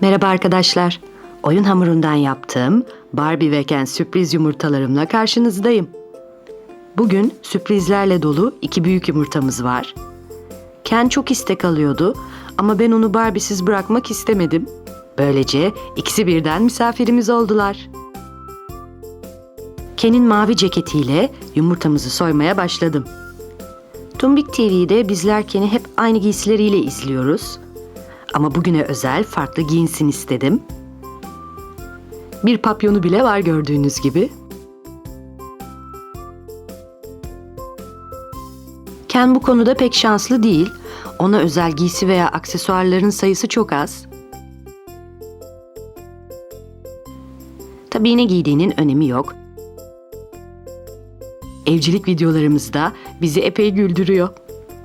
Merhaba arkadaşlar. Oyun hamurundan yaptığım Barbie ve Ken sürpriz yumurtalarımla karşınızdayım. Bugün sürprizlerle dolu iki büyük yumurtamız var. Ken çok istek alıyordu ama ben onu Barbie'siz bırakmak istemedim. Böylece ikisi birden misafirimiz oldular. Ken'in mavi ceketiyle yumurtamızı soymaya başladım. Tumbik TV'de bizler Ken'i hep aynı giysileriyle izliyoruz. Ama bugüne özel farklı giyinsin istedim. Bir papyonu bile var gördüğünüz gibi. Ken bu konuda pek şanslı değil. Ona özel giysi veya aksesuarların sayısı çok az. Tabii ne giydiğinin önemi yok. Evcilik videolarımızda bizi epey güldürüyor.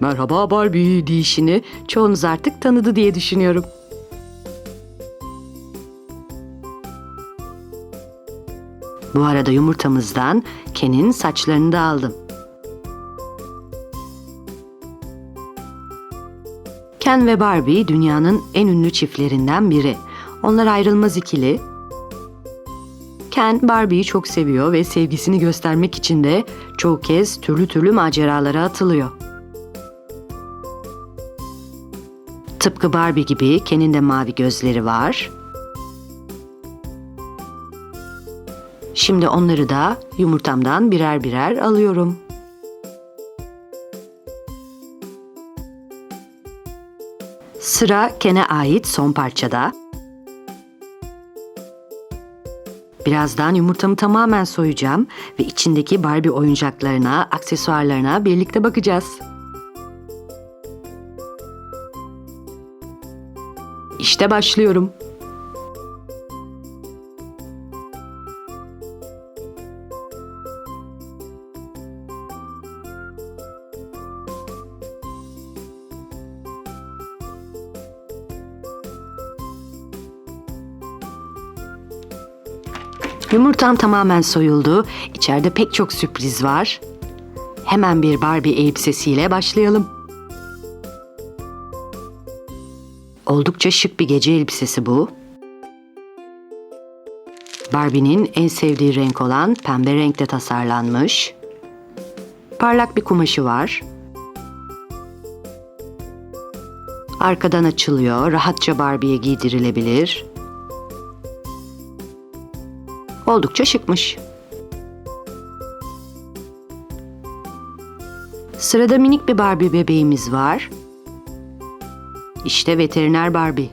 Merhaba Barbie deyişini çoğunuz artık tanıdı diye düşünüyorum. Bu arada yumurtamızdan Ken'in saçlarını da aldım. Ken ve Barbie dünyanın en ünlü çiftlerinden biri. Onlar ayrılmaz ikili. Ken Barbie'yi çok seviyor ve sevgisini göstermek için de çoğu kez türlü türlü maceralara atılıyor. Tıpkı Barbie gibi Ken'in de mavi gözleri var. Şimdi onları da yumurtamdan birer birer alıyorum. Sıra Ken'e ait son parçada. Birazdan yumurtamı tamamen soyacağım ve içindeki Barbie oyuncaklarına, aksesuarlarına birlikte bakacağız. İşte başlıyorum. Yumurtam tamamen soyuldu. İçeride pek çok sürpriz var. Hemen bir Barbie elbisesiyle başlayalım. Oldukça şık bir gece elbisesi bu. Barbie'nin en sevdiği renk olan pembe renkte tasarlanmış. Parlak bir kumaşı var. Arkadan açılıyor, rahatça Barbie'ye giydirilebilir. Oldukça şıkmış. Sırada minik bir Barbie bebeğimiz var. İşte veteriner Barbie.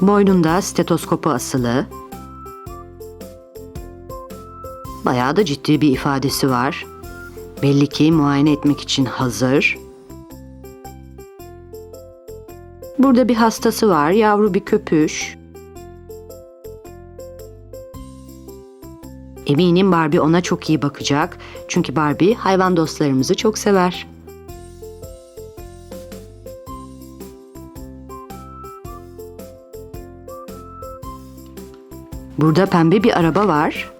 Boynunda stetoskopu asılı. Bayağı da ciddi bir ifadesi var. Belli ki muayene etmek için hazır. Burada bir hastası var, yavru bir köpüş. Eminim Barbie ona çok iyi bakacak. Çünkü Barbie hayvan dostlarımızı çok sever. Burada pembe bir araba var.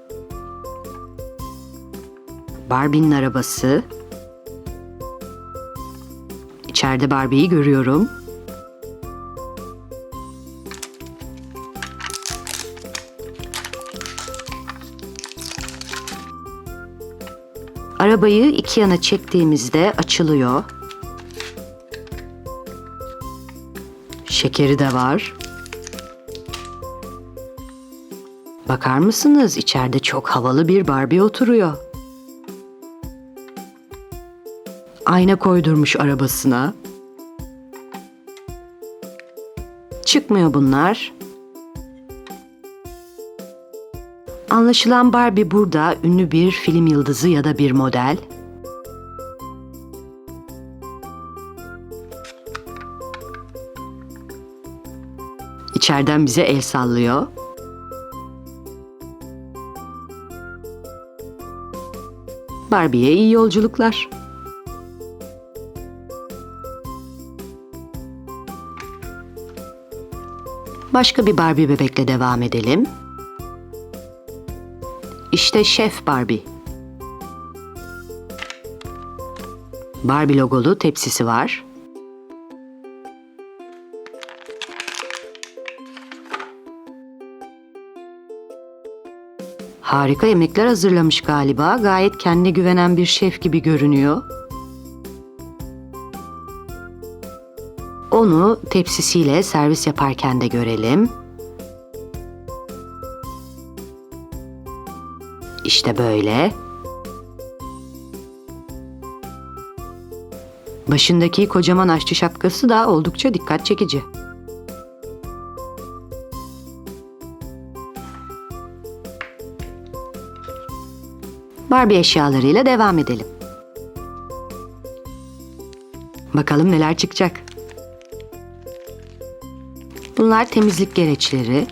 Barbie'nin arabası. İçeride Barbie'yi görüyorum. Arabayı iki yana çektiğimizde açılıyor. Şekeri de var. Bakar mısınız? İçeride çok havalı bir Barbie oturuyor. Ayna koydurmuş arabasına. Çıkmıyor bunlar. Anlaşılan Barbie burada ünlü bir film yıldızı ya da bir model. İçeriden bize el sallıyor. Barbie'ye iyi yolculuklar. Başka bir Barbie bebekle devam edelim. İşte Şef Barbie. Barbie logolu tepsisi var. Harika yemekler hazırlamış galiba. Gayet kendine güvenen bir şef gibi görünüyor. Onu tepsisiyle servis yaparken de görelim. İşte böyle. Başındaki kocaman aşçı şapkası da oldukça dikkat çekici. Barbie eşyalarıyla devam edelim. Bakalım neler çıkacak. Bunlar temizlik gereçleri.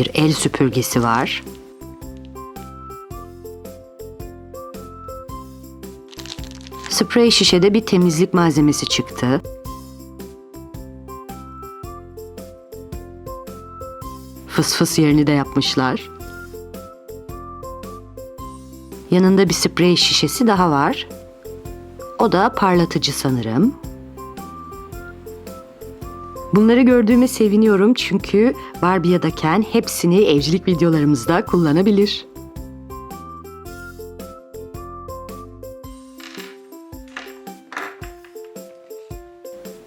Bir el süpürgesi var. Sprey şişede bir temizlik malzemesi çıktı. Fıs fıs yerini de yapmışlar. Yanında bir sprey şişesi daha var. O da parlatıcı sanırım. Bunları gördüğüme seviniyorum çünkü Barbie ya da Ken hepsini evcilik videolarımızda kullanabilir.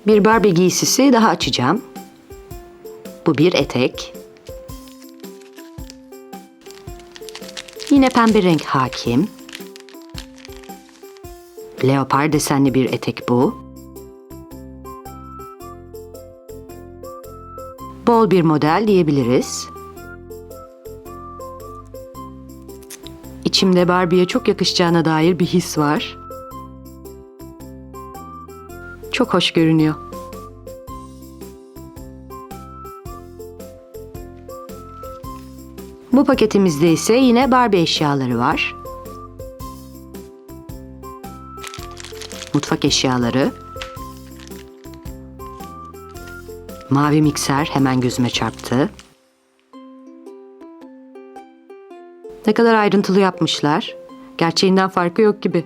Bir Barbie giysisi daha açacağım. Bu bir etek. Yine pembe renk hakim. Leopar desenli bir etek bu. Bol bir model diyebiliriz. İçimde Barbie'ye çok yakışacağına dair bir his var. Çok hoş görünüyor. Bu paketimizde ise yine Barbie eşyaları var. Mutfak eşyaları. Mavi mikser hemen gözüme çarptı. Ne kadar ayrıntılı yapmışlar. Gerçeğinden farkı yok gibi.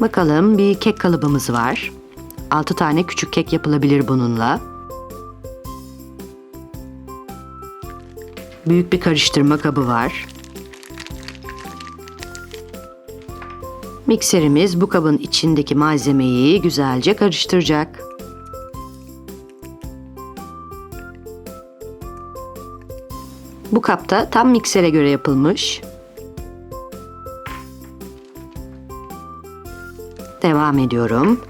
Bakalım bir kek kalıbımız var. 6 tane küçük kek yapılabilir bununla. Büyük bir karıştırma kabı var. Mikserimiz bu kabın içindeki malzemeyi güzelce karıştıracak. Bu kapta tam miksere göre yapılmış. Devam ediyorum.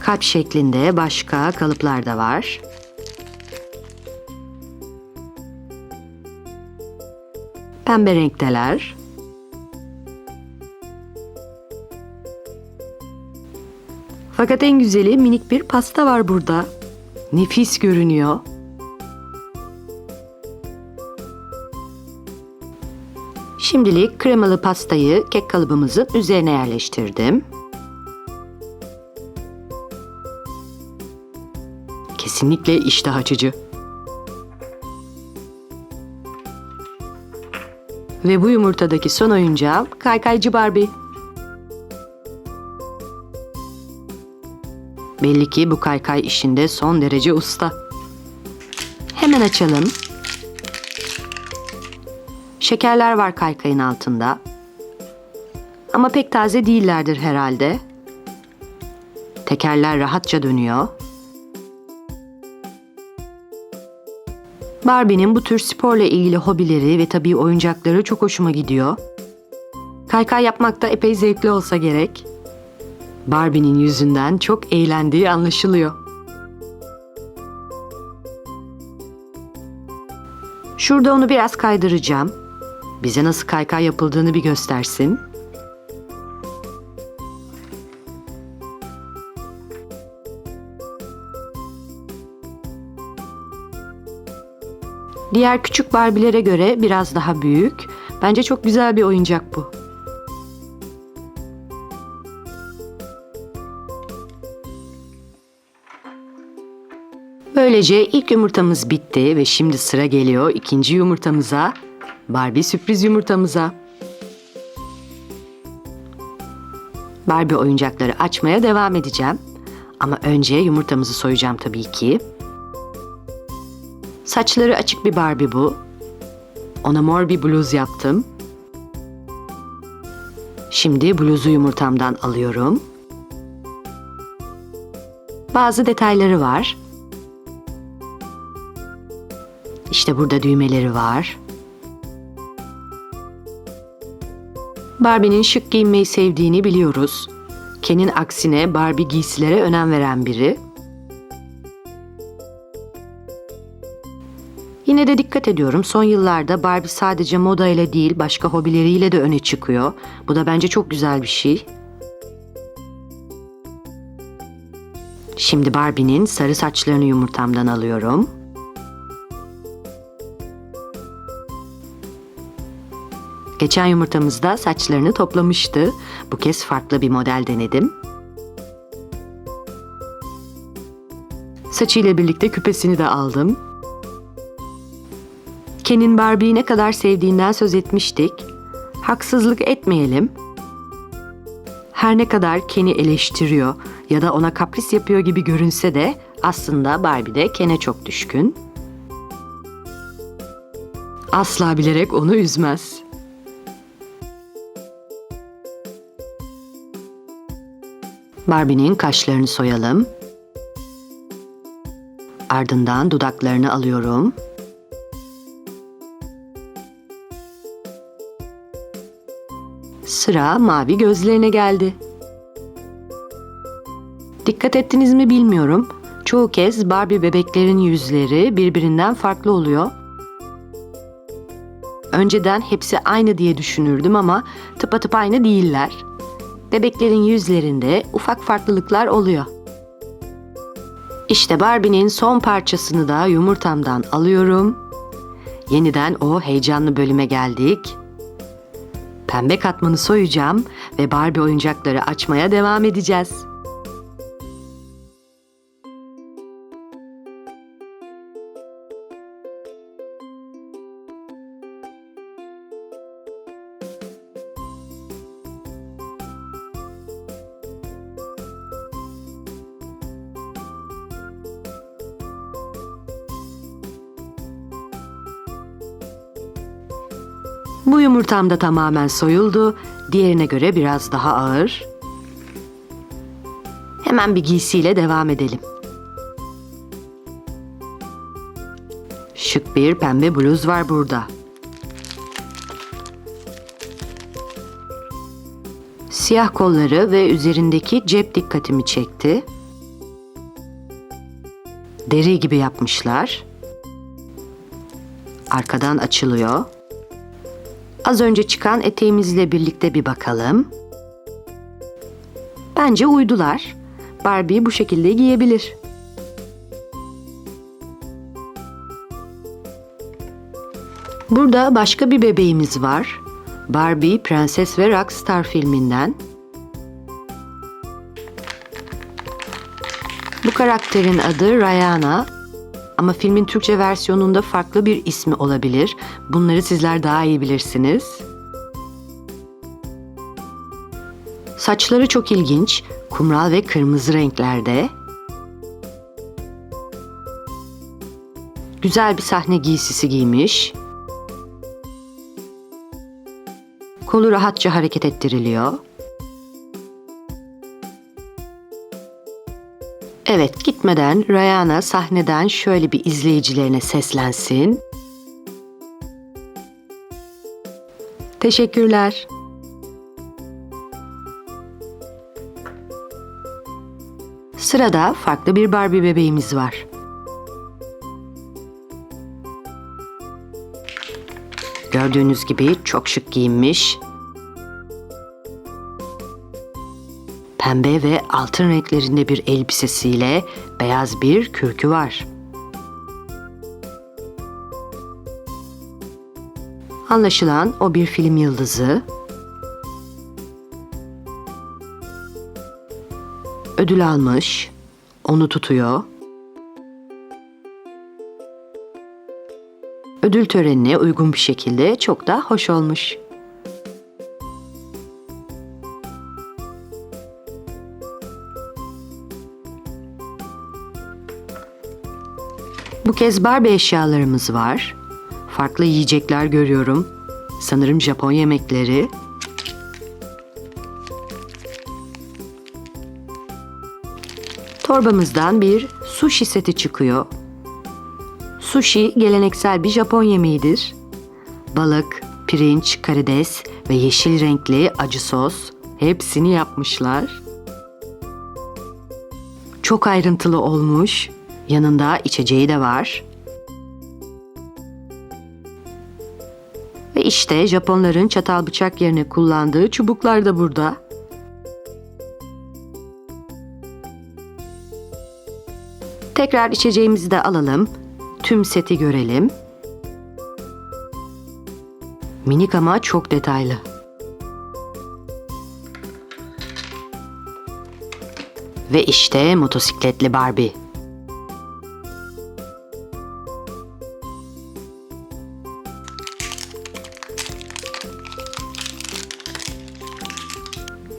Kalp şeklinde başka kalıplar da var. Pembe renkteler. Fakat en güzeli minik bir pasta var burada. Nefis görünüyor. Şimdilik kremalı pastayı kek kalıbımızın üzerine yerleştirdim. Kesinlikle iştah açıcı. Ve bu yumurtadaki son oyuncağım kaykaycı Barbie. Belli ki bu kaykay işinde son derece usta. Hemen açalım. Şekerler var kaykayın altında. Ama pek taze değillerdir herhalde. Tekerler rahatça dönüyor. Barbie'nin bu tür sporla ilgili hobileri ve tabii oyuncakları çok hoşuma gidiyor. Kaykay yapmak da epey zevkli olsa gerek. Barbie'nin yüzünden çok eğlendiği anlaşılıyor. Şurada onu biraz kaydıracağım. Bize nasıl kaykay yapıldığını bir göstersin. Diğer küçük Barbie'lere göre biraz daha büyük. Bence çok güzel bir oyuncak bu. Böylece ilk yumurtamız bitti ve şimdi sıra geliyor ikinci yumurtamıza. Barbie sürpriz yumurtamıza. Barbie oyuncakları açmaya devam edeceğim. Ama önce yumurtamızı soyacağım tabii ki. Saçları açık bir Barbie bu. Ona mor bir bluz yaptım. Şimdi bluzu yumurtamdan alıyorum. Bazı detayları var. İşte burada düğmeleri var. Barbie'nin şık giyinmeyi sevdiğini biliyoruz. Ken'in aksine Barbie giysilere önem veren biri. Yine de dikkat ediyorum son yıllarda Barbie sadece moda ile değil başka hobileriyle de öne çıkıyor. Bu da bence çok güzel bir şey. Şimdi Barbie'nin sarı saçlarını yumurtamdan alıyorum. Geçen yumurtamızda saçlarını toplamıştı. Bu kez farklı bir model denedim. Saçıyla birlikte küpesini de aldım. Ken'in Barbie'yi ne kadar sevdiğinden söz etmiştik. Haksızlık etmeyelim. Her ne kadar Ken'i eleştiriyor ya da ona kapris yapıyor gibi görünse de aslında Barbie de Ken'e çok düşkün. Asla bilerek onu üzmez. Barbie'nin kaşlarını soyalım. Ardından dudaklarını alıyorum. Sıra mavi gözlerine geldi. Dikkat ettiniz mi bilmiyorum. Çoğu kez Barbie bebeklerin yüzleri birbirinden farklı oluyor. Önceden hepsi aynı diye düşünürdüm ama tıpatıp aynı değiller. Bebeklerin yüzlerinde ufak farklılıklar oluyor. İşte Barbie'nin son parçasını da yumurtamdan alıyorum. Yeniden o heyecanlı bölüme geldik. Pembe katmanı soyacağım ve Barbie oyuncakları açmaya devam edeceğiz. Yumurtam da tamamen soyuldu. Diğerine göre biraz daha ağır. Hemen bir giysiyle devam edelim. Şık bir pembe bluz var burada. Siyah kolları ve üzerindeki cep dikkatimi çekti. Deri gibi yapmışlar. Arkadan açılıyor. Az önce çıkan eteğimizle birlikte bir bakalım. Bence uydular. Barbie bu şekilde giyebilir. Burada başka bir bebeğimiz var. Barbie, Prenses ve Rockstar filminden. Bu karakterin adı Rihanna ama filmin Türkçe versiyonunda farklı bir ismi olabilir. Bunları sizler daha iyi bilirsiniz. Saçları çok ilginç, kumral ve kırmızı renklerde. Güzel bir sahne giysisi giymiş. Kolu rahatça hareket ettiriliyor. Evet, gitmeden Rihanna sahneden şöyle bir izleyicilerine seslensin. Teşekkürler. Sırada farklı bir Barbie bebeğimiz var. Gördüğünüz gibi çok şık giyinmiş. Pembe ve altın renklerinde bir elbisesiyle beyaz bir kürkü var. Anlaşılan o bir film yıldızı. Ödül almış, onu tutuyor. Ödül törenine uygun bir şekilde çok da hoş olmuş. Bu kez Barbie eşyalarımız var. Farklı yiyecekler görüyorum. Sanırım Japon yemekleri. Torbamızdan bir sushi seti çıkıyor. Sushi geleneksel bir Japon yemeğidir. Balık, pirinç, karides ve yeşil renkli acı sos hepsini yapmışlar. Çok ayrıntılı olmuş. Yanında içeceği de var. Ve işte Japonların çatal bıçak yerine kullandığı çubuklar da burada. Tekrar içeceğimizi de alalım. Tüm seti görelim. Minik ama çok detaylı. Ve işte motosikletli Barbie.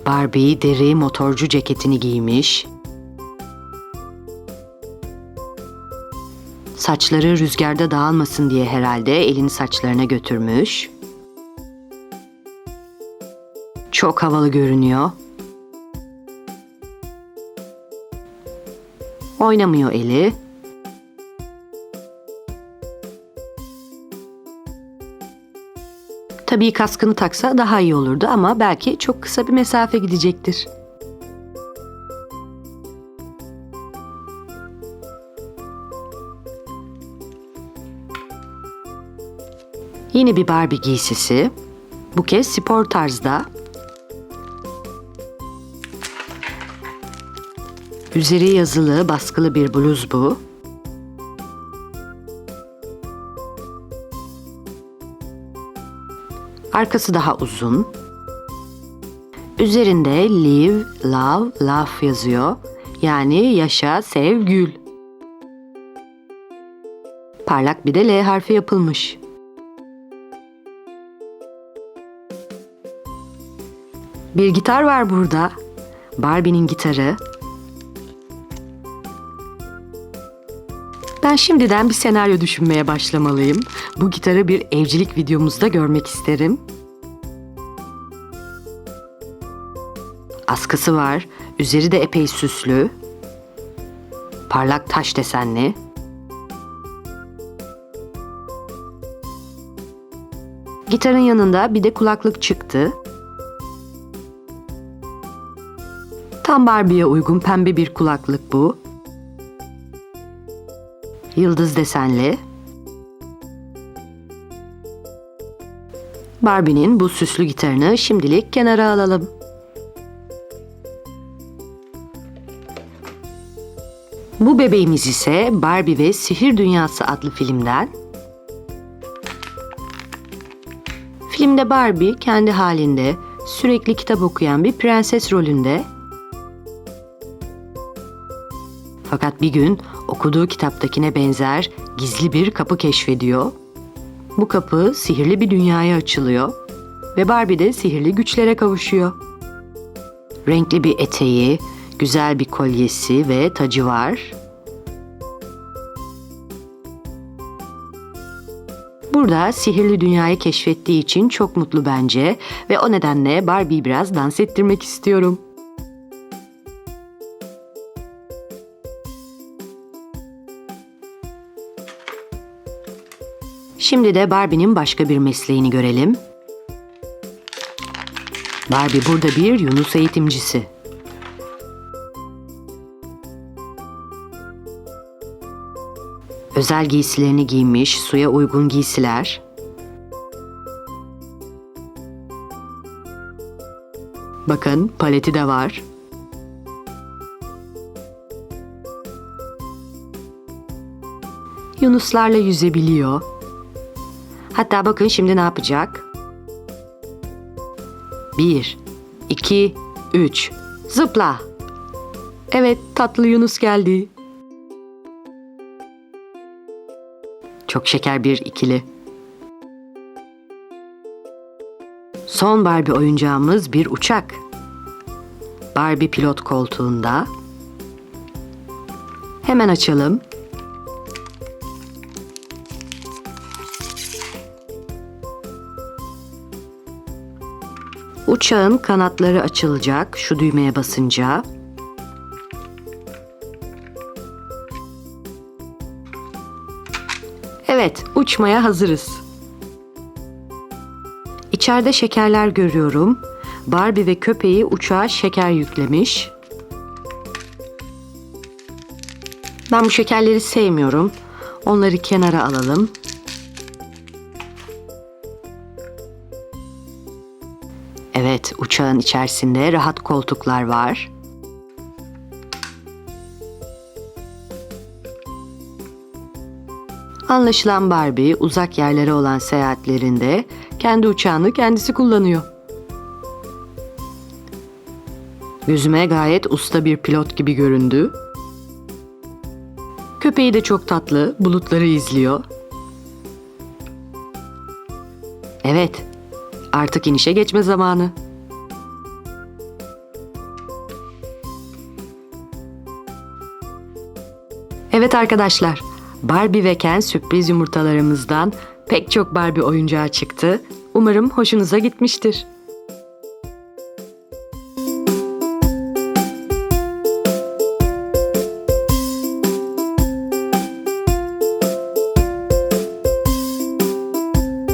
Barbie deri motorcu ceketini giymiş. Saçları rüzgarda dağılmasın diye herhalde elini saçlarına götürmüş. Çok havalı görünüyor. Oynamıyor eli. Tabii kaskını taksa daha iyi olurdu ama belki çok kısa bir mesafe gidecektir. Yine bir Barbie giysisi. Bu kez spor tarzda. Üzeri yazılı baskılı bir bluz bu. Arkası daha uzun. Üzerinde live, love, laugh yazıyor. Yani yaşa, sev, gül. Parlak bir de L harfi yapılmış. Bir gitar var burada. Barbie'nin gitarı. Ben şimdiden bir senaryo düşünmeye başlamalıyım. Bu gitarı bir evcilik videomuzda görmek isterim. Askısı var. Üzeri de epey süslü. Parlak taş desenli. Gitarın yanında bir de kulaklık çıktı. Tam Barbie'ye uygun pembe bir kulaklık bu. Yıldız desenli. Barbie'nin bu süslü gitarını şimdilik kenara alalım. Bu bebeğimiz ise Barbie ve Sihir Dünyası adlı filmden. Filmde Barbie kendi halinde sürekli kitap okuyan bir prenses rolünde Fakat bir gün okuduğu kitaptakine benzer gizli bir kapı keşfediyor. Bu kapı sihirli bir dünyaya açılıyor ve Barbie de sihirli güçlere kavuşuyor. Renkli bir eteği, güzel bir kolyesi ve tacı var. Burada sihirli dünyayı keşfettiği için çok mutlu bence ve o nedenle Barbie'yi biraz dans ettirmek istiyorum. Şimdi de Barbie'nin başka bir mesleğini görelim. Barbie burada bir Yunus eğitimcisi. Özel giysilerini giymiş, suya uygun giysiler. Bakın paleti de var. Yunuslarla yüzebiliyor. Hatta bakın şimdi ne yapacak? Bir, iki, üç. Zıpla. Evet tatlı Yunus geldi. Çok şeker bir ikili. Son Barbie oyuncağımız bir uçak. Barbie pilot koltuğunda. Hemen açalım. Uçağın kanatları açılacak şu düğmeye basınca. Evet, uçmaya hazırız. İçeride şekerler görüyorum. Barbie ve köpeği uçağa şeker yüklemiş. Ben bu şekerleri sevmiyorum. Onları kenara alalım. Evet, uçağın içerisinde rahat koltuklar var. Anlaşılan Barbie uzak yerlere olan seyahatlerinde kendi uçağını kendisi kullanıyor. Yüzüme gayet usta bir pilot gibi göründü. Köpeği de çok tatlı, bulutları izliyor. Evet, artık inişe geçme zamanı. Evet arkadaşlar, Barbie ve Ken sürpriz yumurtalarımızdan pek çok Barbie oyuncağı çıktı. Umarım hoşunuza gitmiştir.